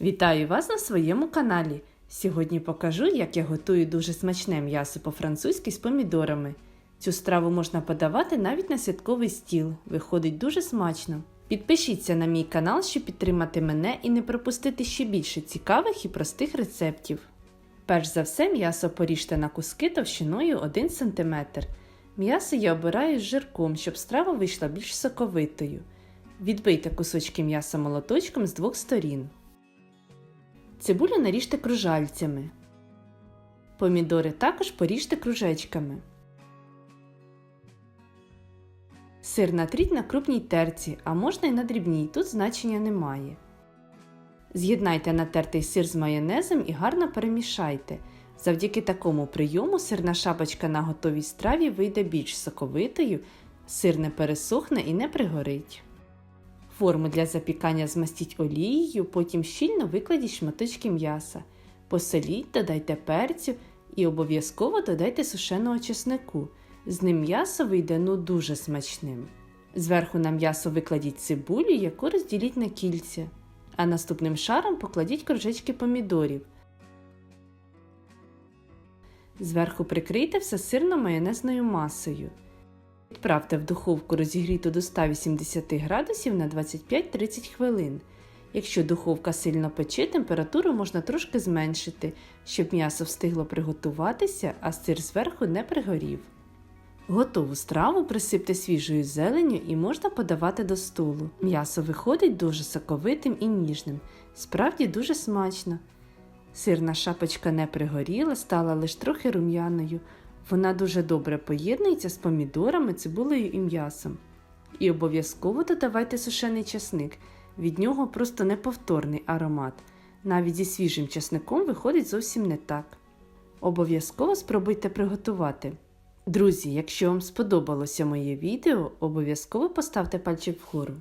Вітаю вас на своєму каналі. Сьогодні покажу, як я готую дуже смачне м'ясо по-французьки з помідорами. Цю страву можна подавати навіть на святковий стіл. Виходить дуже смачно. Підпишіться на мій канал, щоб підтримати мене і не пропустити ще більше цікавих і простих рецептів. Перш за все, м'ясо поріжте на куски товщиною 1 см. М'ясо я обираю з жирком, щоб страва вийшла більш соковитою. Відбийте кусочки м'яса молоточком з двох сторін. Цибулю наріжте кружальцями. Помідори також поріжте кружечками. Сир натріть на крупній терці, а можна й на дрібній, тут значення немає. З'єднайте натертий сир з майонезом і гарно перемішайте. Завдяки такому прийому сирна шапочка на готовій страві вийде більш соковитою, сир не пересохне і не пригорить. Форму для запікання змастіть олією, потім щільно викладіть шматочки м'яса. Посоліть, додайте перцю і обов'язково додайте сушеного чеснику. З ним м'ясо вийде ну дуже смачним. Зверху на м'ясо викладіть цибулю, яку розділіть на кільця, а наступним шаром покладіть кружечки помідорів. Зверху прикрийте все сирно-майонезною масою. Відправте в духовку розігріту до 180 градусів на 25-30 хвилин. Якщо духовка сильно пече, температуру можна трошки зменшити, щоб м'ясо встигло приготуватися, а сир зверху не пригорів. Готову страву присипте свіжою зеленню і можна подавати до столу. М'ясо виходить дуже соковитим і ніжним, справді дуже смачно. Сирна шапочка не пригоріла, стала лише трохи рум'яною. Вона дуже добре поєднується з помідорами, цибулею і м'ясом. І обов'язково додавайте сушений часник. Від нього просто неповторний аромат. Навіть зі свіжим часником виходить зовсім не так. Обов'язково спробуйте приготувати. Друзі, якщо вам сподобалося моє відео, обов'язково поставте пальчик вгору.